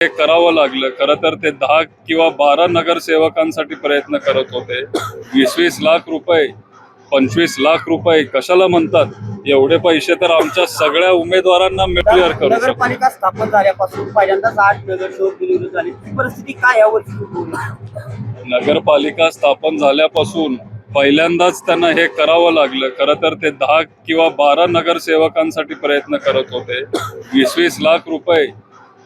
हे करावं लागलं. खरं तर ते दहा किंवा बारा नगरसेवकांसाठी प्रयत्न करत होते. वीस वीस लाख रुपये पंचवीस लाख रुपये कशाला म्हणतात? एवढे पैसे तर आमच्या सगळ्या उमेदवारांना क्लिअर करू नगरपालिका स्थापन झाल्यापासून पहिल्यांदाच आठ नगरसेवक झाली. परिस्थिती काय यावर्षी? नगरपालिका स्थापन झाल्यापासून पहिल्यांदाच त्यांना हे करावं लागलं. खरं तर ते दहा किंवा बारा नगरसेवकांसाठी प्रयत्न करत होते. वीस वीस लाख रुपये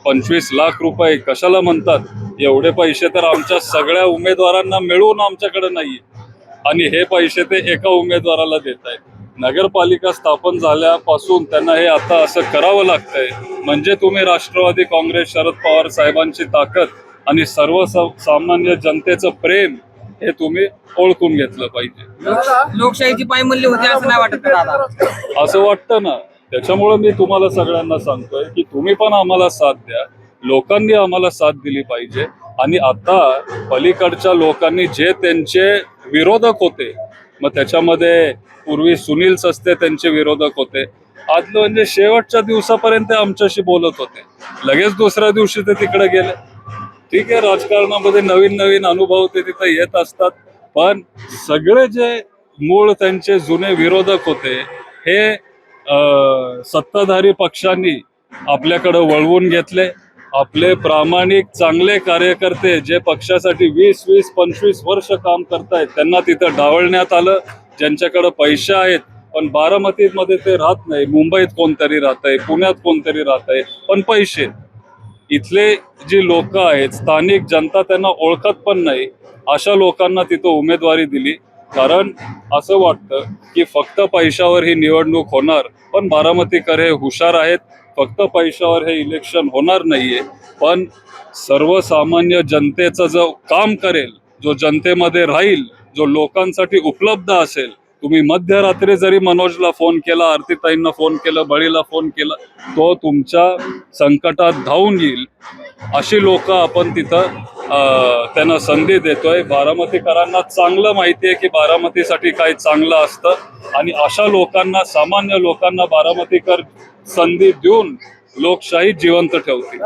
पंचवीस लाख रुपये कशाला म्हणतात? एवढे पैसे तर आमच्या सगळ्या उमेदवारांना मिळून आमच्याकडे नाहीये. आणि हे पैसे ते एका उमेदवाराला देत आहेत. नगरपालिका स्थापन झाल्यापासून त्यांना हे आता असं करावं लागतंय. म्हणजे तुम्ही राष्ट्रवादी काँग्रेस शरद पवार साहेबांची ताकद आणि सर्व सामान्य जनतेचं प्रेम हे तुम्ही ओळखून घेतलं पाहिजे. लोकशाहीची पायमल्ली होती असं नाही वाटत असं वाटतं ना. त्याच्यामुळे मी तुम्हाला सगळ्यांना सांगतोय की तुम्ही पण आम्हाला साथ द्या. लोकांनी आम्हाला साथ दिली पाहिजे. आणि आता पलीकडच्या लोकांनी जे त्यांचे विरोधक होते मग त्याच्यामध्ये पूर्वी सुनील सस्ते त्यांचे विरोधक होते. आज म्हणजे शेवटच्या दिवसापर्यंत आमच्याशी बोलत होते. लगेच दुसऱ्या दिवशी ते तिकडे गेले. ठीक आहे राजकारणामध्ये नवीन नवीन अनुभव ते तिथे येत असतात. पण सगळे जे मूळ त्यांचे जुने विरोधक होते हे सत्ताधारी पक्षांनी आपल्याकडे वळवून घेतले. आपले प्रामाणिक चांगले कार्यकर्ते जे पक्षासाठी वीस वीस पंचवीस वर्ष काम करतायत त्यांना तिथं डावळण्यात आलं. ज्यांच्याकडे पैसे आहेत पण बारामतीमध्ये ते राहत नाही. मुंबईत कोणतरी राहत आहे पुण्यात कोणतरी राहत आहे पण पैसे. इथले जी लोक आहेत स्थानिक जनता त्यांना ओळखत पण नाही. अशा लोकांना तिथं उमेदवारी दिली. कारण असं वाटतं की फक्त पैशावर ही निवडणूक होणार पण बारामतीकर हे हुशार आहेत फक्त पैशावर हे इलेक्शन होणार नाहीये. पण सर्वसामान्य जनतेचं जो काम करेल जो जनतेमध्ये राहील जो लोकांसाठी उपलब्ध असेल तुम्ही मध्यरात्री जरी मनोजला फोन केला आरतीताईंना फोन केला बळीला फोन केला तो तुमच्या संकटात धावून येईल अशी लोक आपण तिथं त्यांना संधी देतोय. बारामतीकरांना चांगलं माहिती आहे की बारामतीसाठी काय चांगलं असतं. आणि अशा लोकांना सामान्य लोकांना बारामतीकर संधी देऊन लोकशाही जिवंत ठेवतील.